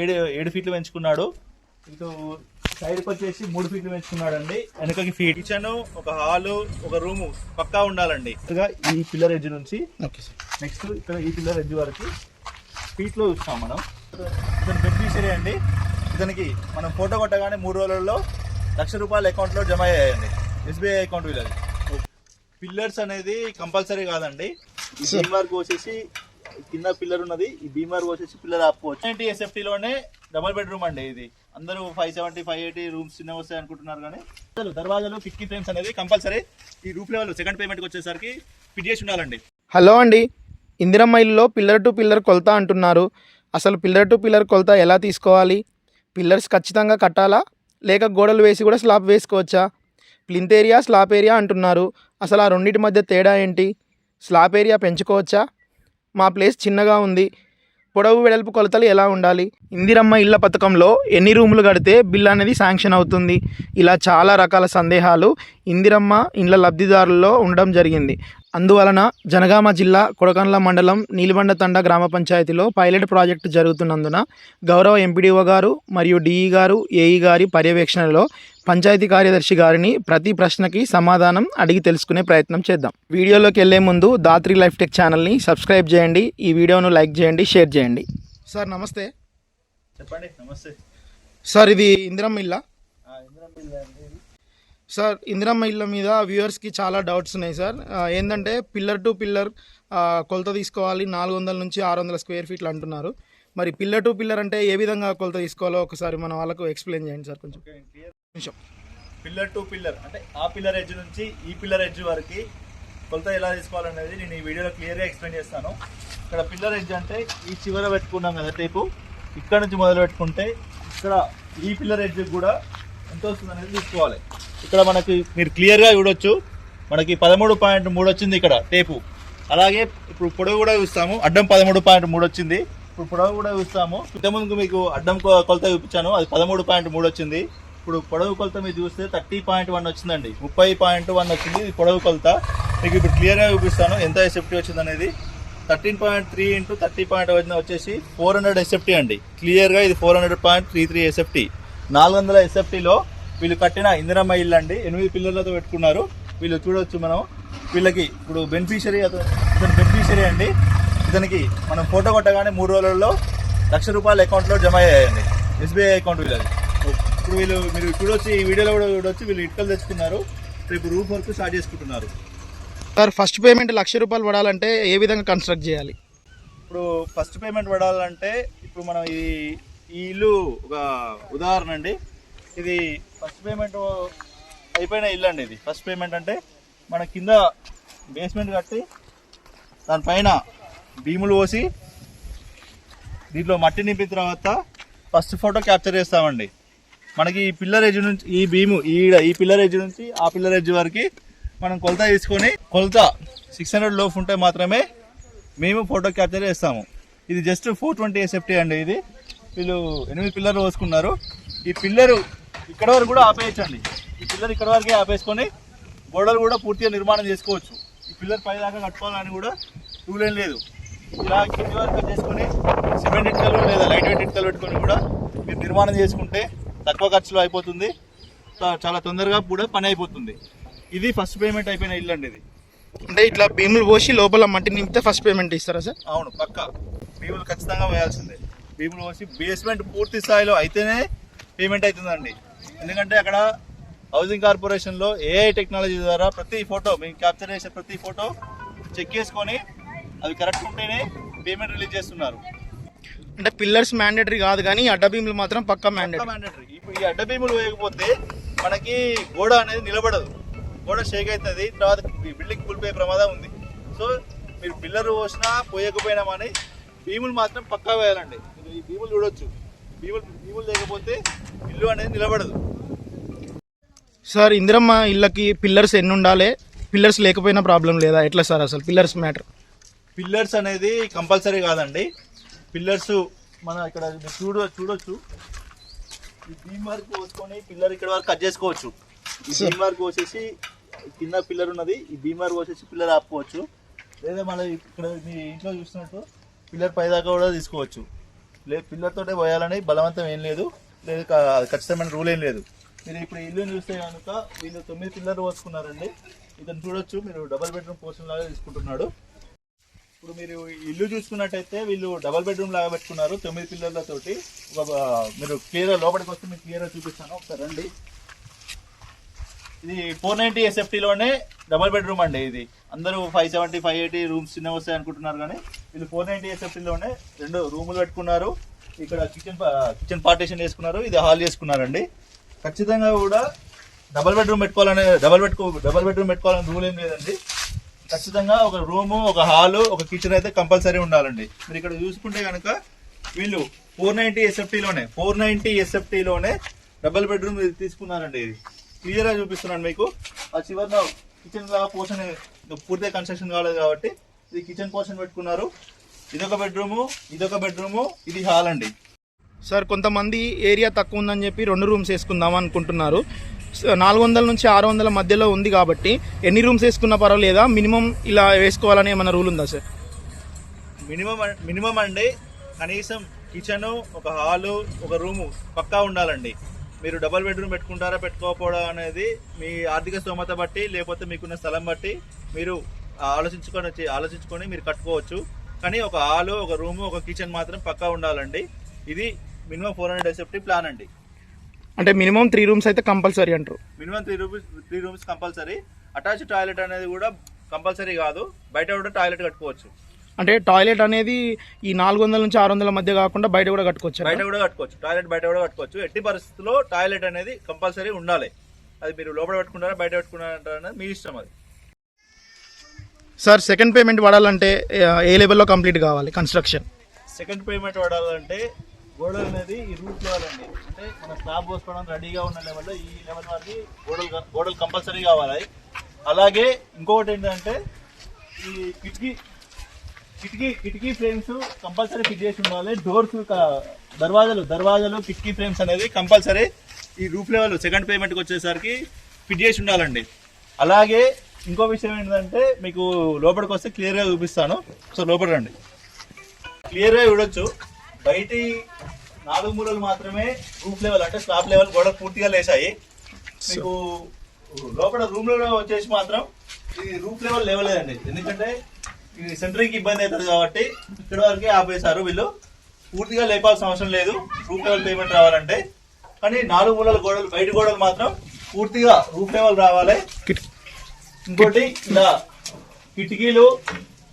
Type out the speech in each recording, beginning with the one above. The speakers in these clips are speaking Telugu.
ఏడు ఏడు ఫీట్లు పెంచుకున్నాడు. ఇటు సైడ్కి వచ్చేసి మూడు ఫీట్లు పెంచుకున్నాడు అండి వెనకకి ఫీట్ కిచెన్ ఒక హాల్ ఒక రూము పక్కా ఉండాలండి. ఇక ఈ పిల్లర్ ఎడ్జ్ నుంచి. Okay sir. నెక్స్ట్ ఇక్కడ ఈ పిల్లర్ ఎడ్జ్ వరకు ఫీట్లో చూస్తాం మనం. ఇతను బెనిఫిషియరీ అండి ఇతనికి మనం ఫోటో కొట్టగానే మూడు రోజులలో లక్ష రూపాయల అకౌంట్లో జమ అయ్యాయండి. ఎస్బీఐ అకౌంట్ వీళ్ళది. పిల్లర్స్ అనేది కంపల్సరీ కాదండి. ఈ వర్క్ వచ్చేసి కింద పిల్లర్ ఉన్నది ఈ బీమ్ వర్క్ వచ్చేసి పిల్లర్ ఆపుకోవచ్చు. నైన్టీ ఎస్ఎఫ్టీలోనే డబుల్ బెడ్రూమ్ అండి ఇది. అందరూ five seventy five eighty rooms చిన్న వస్తాయి అనుకుంటున్నారు కానీ. అసలు దర్వాజాలు కిటికీ ఫ్రేమ్స్ అనేది కంపల్సరీ ఈ రూప్ లెవెల్ సెకండ్ పేమెంట్కి వచ్చేసరికి ఫిట్ చేసి ఉండాలండి. హలో అండి ఇందిరమ్మ ఇల్లులో పిల్లర్ టు పిల్లర్ కొలత అంటున్నారు. అసలు పిల్లర్ టు పిల్లర్ కొలత ఎలా తీసుకోవాలి? పిల్లర్స్ ఖచ్చితంగా కట్టాలా? లేక గోడలు వేసి కూడా స్లాబ్ వేసుకోవచ్చా? ప్లింత్ ఏరియా స్లాబ్ ఏరియా అంటున్నారు. అసలు ఆ రెండింటి మధ్య తేడా ఏంటి? స్లాబ్ ఏరియా పెంచుకోవచ్చా? మా ప్లేస్ చిన్నగా ఉంది. పొడవు వెడల్పు కొలతలు ఎలా ఉండాలి? ఇందిరమ్మ ఇళ్ళ పథకంలో ఎన్ని రూములు కడితే బిల్ అనేది శాంక్షన్ అవుతుంది? ఇలా చాలా రకాల సందేహాలు ఇందిరమ్మ ఇండ్ల లబ్ధిదారుల్లో ఉండడం జరిగింది. అందువలన జనగామ జిల్లా కొడకండ్ల మండలం నీలిబండ తండ గ్రామ పంచాయతీలో పైలట్ ప్రాజెక్టు జరుగుతున్నందున గౌరవ ఎంపీడీఓ గారు మరియు డిఈ గారు ఏఈ గారి పర్యవేక్షణలో పంచాయతీ కార్యదర్శి గారిని ప్రతి ప్రశ్నకి సమాధానం అడిగి తెలుసుకునే ప్రయత్నం చేద్దాం. వీడియోలోకి వెళ్ళే ముందు దాత్రి లైఫ్ టెక్ ఛానల్ని సబ్స్క్రైబ్ చేయండి ఈ వీడియోను లైక్ చేయండి షేర్ చేయండి. సార్ నమస్తే. చెప్పండి నమస్తే. సార్ ఇది ఇందిరమ్మ ఇల్లా ఆ, ఇందిరా మిల్ అండి ఇది. సార్ ఇందిరమ్మ ఇళ్ళ మీద వ్యూవర్స్కి చాలా డౌట్స్ ఉన్నాయి సార్. ఏంటంటే పిల్లర్ టు పిల్లర్ కొలత తీసుకోవాలి నాలుగు వందల నుంచి ఆరు వందల స్క్వేర్ ఫీట్లు అంటున్నారు. మరి పిల్లర్ టు పిల్లర్ అంటే ఏ విధంగా కొలత తీసుకోవాలో ఒకసారి మన వాళ్ళకు ఎక్స్ప్లెయిన్ చేయండి సార్ కొంచెం. నిమిషం. పిల్లర్ టు పిల్లర్ అంటే ఆ పిల్లర్ ఎడ్జ్ నుంచి ఈ పిల్లర్ ఎడ్జ్ వరకు కొలత ఎలా తీసుకోవాలనేది నేను ఈ వీడియోలో క్లియర్గా ఎక్స్ప్లెయిన్ చేస్తాను. ఇక్కడ పిల్లర్ ఎడ్జ్ అంటే ఈ చివర పెట్టుకున్నాం కదా టేపు ఇక్కడ నుంచి మొదలు పెట్టుకుంటే ఇక్కడ ఈ పిల్లర్ ఎడ్జ్ కూడా ఎంత వస్తుంది అనేది తీసుకోవాలి. ఇక్కడ మనకి మీరు క్లియర్గా చూడొచ్చు. మనకి పదమూడు పాయింట్ మూడు వచ్చింది ఇక్కడ టేపు. అలాగే ఇప్పుడు పొడవు కూడా చూస్తాము. అడ్డం పదమూడు పాయింట్ మూడు వచ్చింది. ఇప్పుడు పొడవు కూడా చూస్తాము. ఇంతకుముందు మీకు అడ్డం కొలత చూపించాను. అది పదమూడు పాయింట్ మూడు వచ్చింది. ఇప్పుడు పొడవు కొలత మీరు చూస్తే థర్టీ పాయింట్ వన్ వచ్చిందండి. ముప్పై పాయింట్ వన్ వచ్చింది. ఇది పొడవు కొలత. మీకు ఇప్పుడు క్లియర్గా చూపిస్తాను. ఎంత ఎస్ఎఫ్టీ వచ్చింది అనేది? Thirteen point three into thirty point వచ్చేసి ఫోర్ హండ్రెడ్ ఎస్ఎఫ్టీ అండి. క్లియర్గా ఇది four hundred point three three SFT నాలుగు వందల ఎస్ఎఫ్టీలో వీళ్ళు కట్టిన ఇందిరమ్మ ఇల్లు అండి. ఎనిమిది పిల్లలతో పెట్టుకున్నారు. వీళ్ళు చూడొచ్చు మనం. వీళ్ళకి ఇప్పుడు బెనిఫిషరీ అతను ఇతను బెనిఫిషరీ అండి. ఇతనికి మనం ఫోటో కొట్టగానే మూడు రోజులలో లక్ష రూపాయల అకౌంట్లో జమ అయ్యాయండి. ఎస్బీఐ అకౌంట్ వీళ్ళది. ఇప్పుడు వీళ్ళు మీరు చూడొచ్చు ఈ వీడియోలో కూడా చూడొచ్చు. వీళ్ళు ఇటుకలు తెచ్చుకున్నారు. రేపు రూఫ్ వర్క్ స్టార్ట్ చేసుకుంటున్నారు. సార్ ఫస్ట్ పేమెంట్ లక్ష రూపాయలు పడాలంటే ఏ విధంగా కన్స్ట్రక్ట్ చేయాలి? ఇప్పుడు ఫస్ట్ పేమెంట్ పడాలంటే ఇప్పుడు మనం ఈ ఈ ఇల్లు ఒక ఉదాహరణ అండి. ఇది ఫస్ట్ పేమెంట్ అయిపోయిన ఇల్లు అండి ఇది. ఫస్ట్ పేమెంట్ అంటే మన కింద బేస్మెంట్ కట్టి దానిపైన భీములు పోసి దీంట్లో మట్టి నింపిన తర్వాత ఫస్ట్ ఫోటో క్యాప్చర్ చేస్తామండి. మనకి ఈ పిల్లర్ ఎడ్జ్ నుంచి ఈ భీము ఈడ ఈ పిల్లర్ ఎడ్జ్ నుంచి ఆ పిల్లర్ ఎడ్జ్ వరకు మనం కొలత తీసుకొని కొలత సిక్స్ హండ్రెడ్ లోపు ఉంటే మాత్రమే మేము ఫోటో క్యాప్చర్ చేస్తాము. ఇది జస్ట్ ఫోర్ ట్వంటీ సేఫ్టీ అండి ఇది. వీళ్ళు ఎనిమిది పిల్లర్లు పోసుకున్నారు. ఈ పిల్లరు ఇక్కడ వరకు కూడా ఆపేయచ్చండి. ఈ పిల్లర్ ఇక్కడ వరకే ఆపేసుకొని గోడలు కూడా పూర్తిగా నిర్మాణం చేసుకోవచ్చు. ఈ పిల్లర్ పై దాకా కట్టుకోవాలని కూడా రూల్ ఏం లేదు. ఇలా కింది వరకు చేసుకొని సిమెంట్ ఇటుకలు లేదా లైట్ వెయిట్ ఇటుకలు పెట్టుకొని కూడా మీరు నిర్మాణం చేసుకుంటే తక్కువ ఖర్చులో అయిపోతుంది. చాలా తొందరగా కూడా పని అయిపోతుంది. ఇది ఫస్ట్ పేమెంట్ అయిపోయిన ఇల్లు అండి ఇది. అంటే ఇట్లా భీములు పోసి లోపల మట్టి నింపితే ఫస్ట్ పేమెంట్ ఇస్తారా సార్? అవును పక్క. భీములు ఖచ్చితంగా వేయాల్సిందే భీములు వచ్చి బేస్మెంట్ పూర్తి స్థాయిలో అయితేనే పేమెంట్ అవుతుందండి. ఎందుకంటే అక్కడ హౌసింగ్ కార్పొరేషన్లో ఏఐ టెక్నాలజీ ద్వారా ప్రతి ఫోటో మేము క్యాప్చర్ చేసే ప్రతి ఫోటో చెక్ చేసుకొని అవి కరెక్ట్ ఉంటేనే పేమెంట్ రిలీజ్ చేస్తున్నారు. అంటే పిల్లర్స్ మ్యాండేటరీ కాదు కానీ అడ్డ భీములు మాత్రం పక్కా మ్యాండేటరీ మ్యాండేటరీ ఇప్పుడు ఈ అడ్డ భీములు వేయకపోతే మనకి గోడ అనేది నిలబడదు. గోడ షేక్ అవుతుంది తర్వాత ఈ బిల్డింగ్ కూలిపోయే ప్రమాదం ఉంది. సో మీరు పిల్లర్ పోసినా పోయకపోయినా కానీ భీములు మాత్రం పక్కా వేయాలండి. ఈ భీములు చూడొచ్చు. భీములు భీములు లేకపోతే ఇల్లు అనేది నిలబడదు. సార్ ఇందిరమ్మ ఇళ్ళకి పిల్లర్స్ ఎన్ని ఉండాలి పిల్లర్స్ లేకపోయినా ప్రాబ్లం లేదా? ఎట్లా సార్ అసలు పిల్లర్స్ మ్యాటర్? పిల్లర్స్ అనేది కంపల్సరీ కాదండి. పిల్లర్స్ మన ఇక్కడ చూడ చూడొచ్చు. ఈ బీమ్ వరకు పోసుకొని పిల్లర్ ఇక్కడ వరకు కట్ చేసుకోవచ్చు. ఈ బీమ్ వరకు పోసేసి కింద పిల్లర్ ఉన్నది ఈ బీమ్ వరకు పోసేసి పిల్లర్ ఆపుకోవచ్చు. లేదా మన ఇక్కడ మీ ఇంట్లో చూసినట్టు పిల్లర్ పై దాకా కూడా తీసుకోవచ్చు. లేదు పిల్లర్ తోటే పోయాలని బలవంతం ఏం లేదు. లేదు ఖచ్చితమైన రూల్ ఏం లేదు. మీరు ఇప్పుడు ఇల్లు చూస్తే కనుక వీళ్ళు తొమ్మిది పిల్లర్లు పోసుకున్నారండి. ఇతను చూడొచ్చు మీరు డబల్ బెడ్రూమ్ పోర్షన్ లాగా తీసుకుంటున్నాడు. ఇప్పుడు మీరు ఇల్లు చూసుకున్నట్టయితే వీళ్ళు డబల్ బెడ్రూమ్ లాగా పెట్టుకున్నారు తొమ్మిది పిల్లర్లతోటి. ఒక మీరు క్లియర్ లోపలికి వస్తే మీకు క్లియర్ చూపిస్తాను. ఒకసారి రండి. ఇది ఫోర్ నైన్టీ ఎస్ఎఫ్టీలోనే డబల్ బెడ్రూమ్ అండి ఇది. అందరూ five seventy five eighty rooms చిన్న వస్తాయి అనుకుంటున్నారు కానీ వీళ్ళు ఫోర్ నైంటీ ఎస్ఎఫ్టీలోనే రెండు రూములు పెట్టుకున్నారు. ఇక్కడ కిచెన్ కిచెన్ పార్టీషన్ చేసుకున్నారు ఇది హాల్ చేసుకున్నారండి. ఖచ్చితంగా కూడా డబల్ బెడ్రూమ్ పెట్టుకోవాలనే డబల్ పెట్టుకో డబల్ బెడ్రూమ్ పెట్టుకోవాలని రూల్ ఏం లేదండి. ఖచ్చితంగా ఒక రూము ఒక హాలు ఒక కిచెన్ అయితే కంపల్సరీ ఉండాలండి. మీరు ఇక్కడ చూసుకుంటే కనుక వీళ్ళు ఫోర్ నైన్టీ ఎస్ఎఫ్టీలోనే ఫోర్ నైన్టీ ఎస్ఎఫ్టీలోనే డబుల్ బెడ్రూమ్ తీసుకున్నారండి ఇది. క్లియర్గా చూపిస్తున్నాను మీకు. ఆ చివరిలో కిచెన్ లాగా పోర్షన్ పూర్తిగా కన్స్ట్రక్షన్ కాలేదు కాబట్టి ఇది కిచెన్ పోర్షన్ పెట్టుకున్నారు. ఇదొక బెడ్రూము ఇదొక బెడ్రూము ఇది హాల్ అండి. సార్ కొంతమంది ఏరియా తక్కువ ఉందని చెప్పి రెండు రూమ్స్ వేసుకుందాం అనుకుంటున్నారు. నాలుగు వందల నుంచి ఆరు వందల మధ్యలో ఉంది కాబట్టి ఎన్ని రూమ్స్ వేసుకున్నా పర్వాలేదా? మినిమం ఇలా వేసుకోవాలని ఏమైనా రూల్ ఉందా సార్? మినిమం మినిమం అండి కనీసం కిచెన్ ఒక హాలు ఒక రూము పక్కా ఉండాలండి. మీరు డబల్ బెడ్రూమ్ పెట్టుకుంటారా పెట్టుకోకపోవడం అనేది మీ ఆర్థిక స్తోమత బట్టి లేకపోతే మీకున్న స్థలం బట్టి మీరు ఆలోచించుకొని ఆలోచించుకొని మీరు కట్టుకోవచ్చు. కానీ ఒక హాలు ఒక రూము ఒక కిచెన్ మాత్రం పక్కా ఉండాలండి. ఇది minimum four hundred SFT plan అండి. అంటే మినిమం త్రీ రూమ్స్ అయితే కంపల్సరీ అంటారు. Minimum three rupees three rooms compulsory. Attach toilet అనేది కూడా కంపల్సరీ కాదు. బయట కూడా టాయిలెట్ కట్టుకోవచ్చు. అంటే టాయిలెట్ అనేది ఈ నాలుగు వందల నుంచి ఆరు వందల మధ్య కాకుండా బయట కూడా కట్టుకోవచ్చు బయట కూడా కట్టుకోవచ్చు. టాయిలెట్ బయట కూడా కట్టుకోవచ్చు. ఎట్టి పరిస్థితుల్లో టాయిలెట్ అనేది కంపల్సరీ ఉండాలి. అది మీరు లోపల పెట్టుకుంటారా బయట పెట్టుకుంటారా అనేది మీ ఇష్టం అది. సార్ సెకండ్ పేమెంట్ పడాలంటే ఏ- లెవెల్లో కంప్లీట్ కావాలి కన్స్ట్రక్షన్ సెకండ్ పేమెంట్ వాడాలంటే గోడలు అనేది ఈ రూట్ లెవెల్ అండి. అంటే మన స్లాబ్ పోసుకోవడం రెడీగా ఉన్న లెవెల్లో ఈ లెవెల్ వరకు గోడలు గోడలు కంపల్సరీ కావాలి. అలాగే ఇంకొకటి ఏంటంటే ఈ కిటికీ కిటికీ కిటికీ ఫ్రేమ్స్ కంపల్సరీ ఫిట్ చేసి ఉండాలి. డోర్స్ దర్వాజాలు దర్వాజాలు కిటికీ ఫ్రేమ్స్ అనేది కంపల్సరీ ఈ రూఫ్ లెవెల్ సెకండ్ పేమెంట్కి వచ్చేసరికి ఫిట్ చేసి ఉండాలండి. అలాగే ఇంకో విషయం ఏంటంటే మీకు లోపలికి వస్తే క్లియర్గా చూపిస్తాను. సో లోపల రండి. క్లియర్గా చూడొచ్చు. బయటి నాలుగు మూలలు మాత్రమే రూఫ్ లెవెల్ అంటే స్లాబ్ లెవెల్ గోడ పూర్తిగా లేచాయి. మీకు లోపల రూమ్లో వచ్చేసి మాత్రం ఇది రూఫ్ లెవెల్ లేవలేదండి ఎందుకంటే ఇది సెంటరింగ్ ఇబ్బంది అవుతుంది కాబట్టి ఇక్కడ వరకే ఆపేశారు వీళ్ళు. పూర్తిగా లేపాల్సిన అవసరం లేదు. రూఫ్ లెవెల్ పేమెంట్ రావాలంటే. కానీ నాలుగు మూలల గోడలు బయట గోడలు మాత్రం పూర్తిగా రూఫ్ లెవెల్ రావాలి. ఇంకోటి ఇలా కిటికీలు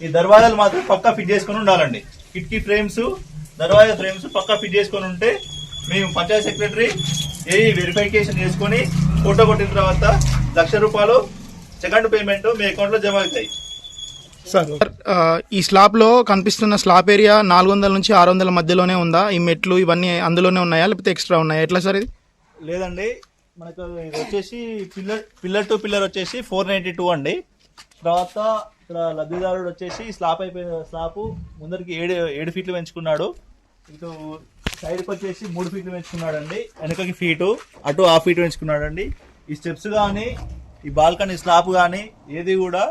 ఈ దర్వాజాలు మాత్రం పక్కా ఫిట్ చేసుకొని ఉండాలండి. కిటికీ ఫ్రేమ్స్ దర్వాజా ఫ్రేమ్స్ పక్కా ఫిట్ చేసుకొని ఉంటే మేము పంచాయత్ సెక్రటరీ ఏ వెరిఫికేషన్ చేసుకొని ఫోటో కొట్టిన తర్వాత లక్ష రూపాయలు సెకండ్ పేమెంట్ మీ అకౌంట్లో జమ అవుతాయి. సార్ ఈ స్లాబ్లో కనిపిస్తున్న స్లాబ్ ఏరియా నాలుగు వందల నుంచి ఆరు వందల మధ్యలోనే ఉందా? ఈ మెట్లు ఇవన్నీ అందులోనే ఉన్నాయా? లేకపోతే ఎక్స్ట్రా ఉన్నాయా? ఎట్లా సార్ ఇది? లేదండి మనకు ఇది వచ్చేసి పిల్లర్ పిల్లర్ టు పిల్లర్ వచ్చేసి ఫోర్ నైంటీ టూ అండి. తర్వాత ఇక్కడ లబ్ధిదారుడు వచ్చేసి స్లాప్ అయిపోయిన స్లాప్ ముందరికి ఏడు ఏడు ఫీట్లు పెంచుకున్నాడు. ఇటు సైడ్కి వచ్చేసి మూడు ఫీట్లు పెంచుకున్నాడు అండి వెనకకి ఫీటు అటు హాఫ్ ఫీట్ పెంచుకున్నాడు అండి ఈ స్టెప్స్ కానీ ఈ బాల్కనీ స్లాప్ కానీ ఏది కూడా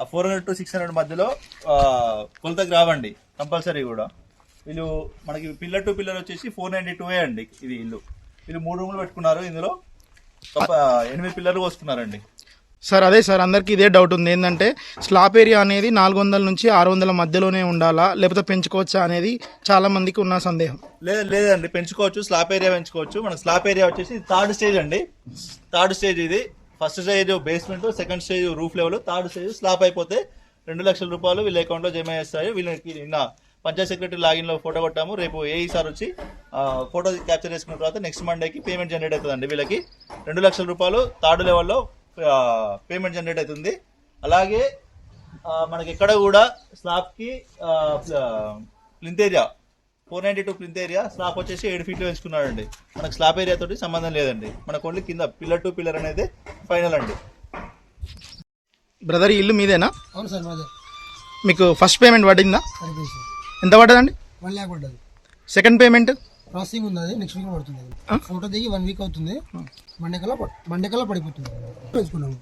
ఆ four hundred to six hundred మధ్యలో కొలతకు రావండి. కంపల్సరీ కూడా. వీళ్ళు మనకి పిల్లర్ టు పిల్లర్ వచ్చేసి ఫోర్ నైంటీ టూ అండి ఇది ఇల్లు. వీళ్ళు మూడు రూములు పెట్టుకున్నారు ఇందులో. ఎనిమిది పిల్లర్లు పోసుకున్నారండి సార్ అదే సార్ అందరికీ ఇదే డౌట్ ఉంది. ఏంటంటే స్లాబ్ ఏరియా అనేది నాలుగు వందల నుంచి ఆరు వందల మధ్యలోనే ఉండాలా? లేకపోతే పెంచుకోవచ్చా అనేది చాలా మందికి ఉన్న సందేహం. లేదు లేదండి. పెంచుకోవచ్చు స్లాప్ ఏరియా పెంచుకోవచ్చు. మన స్లాప్ ఏరియా వచ్చేసి థర్డ్ స్టేజ్ అండి. థర్డ్ స్టేజ్ ఇది. First stage basement second stage roof level third stage slab అయిపోతే రెండు లక్షల రూపాయలు వీళ్ళ అకౌంట్లో జమ చేస్తాయి. వీళ్ళకి నిన్న పంచాయత్ సెక్రటరీ లాగిన్లో ఫోటో కొట్టాము. రేపు ఏఈ సార్ వచ్చి ఫోటో క్యాప్చర్ చేసుకున్న తర్వాత నెక్స్ట్ మండేకి పేమెంట్ జనరేట్ అవుతుందండి వీళ్ళకి. రెండు లక్షల రూపాయలు థర్డ్ లెవెల్లో పేమెంట్ జనరేట్ అవుతుంది. అలాగే మనకి ఎక్కడ కూడా స్లాబ్కి plinth area four ninety two plinth area slab వచ్చేసి ఏడు ఫీట్లు పెంచుకున్నాడండి మనకు స్లాబ్ ఏరియా తోటి సంబంధం లేదండి. మనకు ఓన్లీ కింద పిల్లర్ టు పిల్లర్ అనేది ఫైనల్ అండి. బ్రదర్ ఈ ఇల్లు మీదేనా? అవును సార్ మాదే. మీకు ఫస్ట్ పేమెంట్ పడిందా? ఎంత పడ్డదండి? వన్ ల్యాక్ పడ్డది. సెకండ్ పేమెంట్ ప్రాసెసింగ్ ఉంది అది నెక్స్ట్ వీక్ పడుతుంది అది? ఫోటో దిగి వన్ వీక్ అవుతుంది. మండే కల్లా పడ్- మండే కల్లా పడిపోతుంది. పెంచుకున్నాము.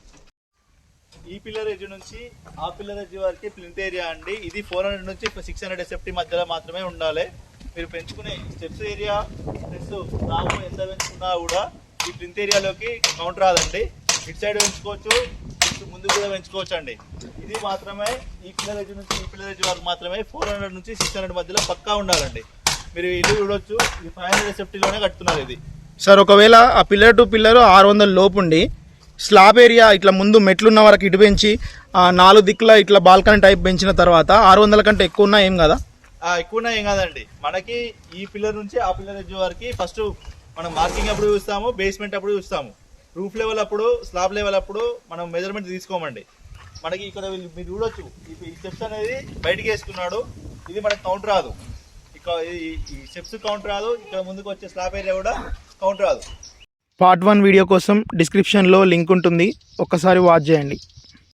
ఈ పిల్లర్ ఎడ్జ్ నుంచి ఆ పిల్లర్ ఎడ్జ్ వరకు ప్లింత్ ఏరియా అండి. ఇది ఫోర్ హండ్రెడ్ నుంచి సిక్స్ హండ్రెడ్ ఎస్ఎఫ్టీ మధ్యలో మాత్రమే ఉండాలి. మీరు పెంచుకునే స్టెప్స్ ఏరియా ప్లస్ స్లాబ్ ఎంత పెంచుకున్నా కూడా ఈ ప్రింట్ ఏరియాలోకి కౌంట్ రాదండి. ఇటు సైడ్ పెంచుకోవచ్చు ఇటు ముందు కూడా పెంచుకోవచ్చు అండి ఇది మాత్రమే ఈ పిల్లర్ ఎడ్జ్ నుంచి ఈ పిల్లర్ ఎడ్జ్ వరకు మాత్రమే ఫోర్ హండ్రెడ్ నుంచి సిక్స్ హండ్రెడ్ మధ్యలో పక్కా ఉండాలండి. మీరు ఇల్లు చూడొచ్చు. ఈ ఫైవ్ హండ్రెడ్ సేఫ్టీలోనే కట్టుతున్నారు ఇది. సార్ ఒకవేళ ఆ పిల్లర్ టు పిల్లర్ ఆరు వందల లోపు ఉండి స్లాబ్ ఏరియా ఇట్లా ముందు మెట్లున్న వరకు ఇటు పెంచి ఆ నాలుగు దిక్కుల ఇట్లా బాల్కనీ టైప్ పెంచిన తర్వాత ఆరు వందల కంటే ఎక్కువ ఉన్నా ఏం కదా? ఆ, ఎక్కువ ఏం కాదండి. మనకి ఈ పిల్లర్ నుంచి ఆ పిల్లర్ ఎడ్జ్ వరకు ఫస్ట్ మనం మార్కింగ్ అప్పుడు చూస్తాము బేస్మెంట్ అప్పుడు చూస్తాము. రూఫ్ లెవెల్ అప్పుడు స్లాబ్ లెవెల్ అప్పుడు మనం మెజర్మెంట్ తీసుకోమండి. మనకి ఇక్కడ మీరు చూడొచ్చు ఈ- స్టెప్స్ అనేది బయటికి వేసుకున్నాడు. ఇది మనకి కౌంట్ రాదు. ఈ స్టెప్స్ కౌంట్ రాదు. ఇక్కడ ముందుకు వచ్చే స్లాబ్ ఏరియా కూడా కౌంట్ రాదు. పార్ట్ వన్ వీడియో కోసం డిస్క్రిప్షన్లో లింక్ ఉంటుంది. ఒక్కసారి వాచ్ చేయండి.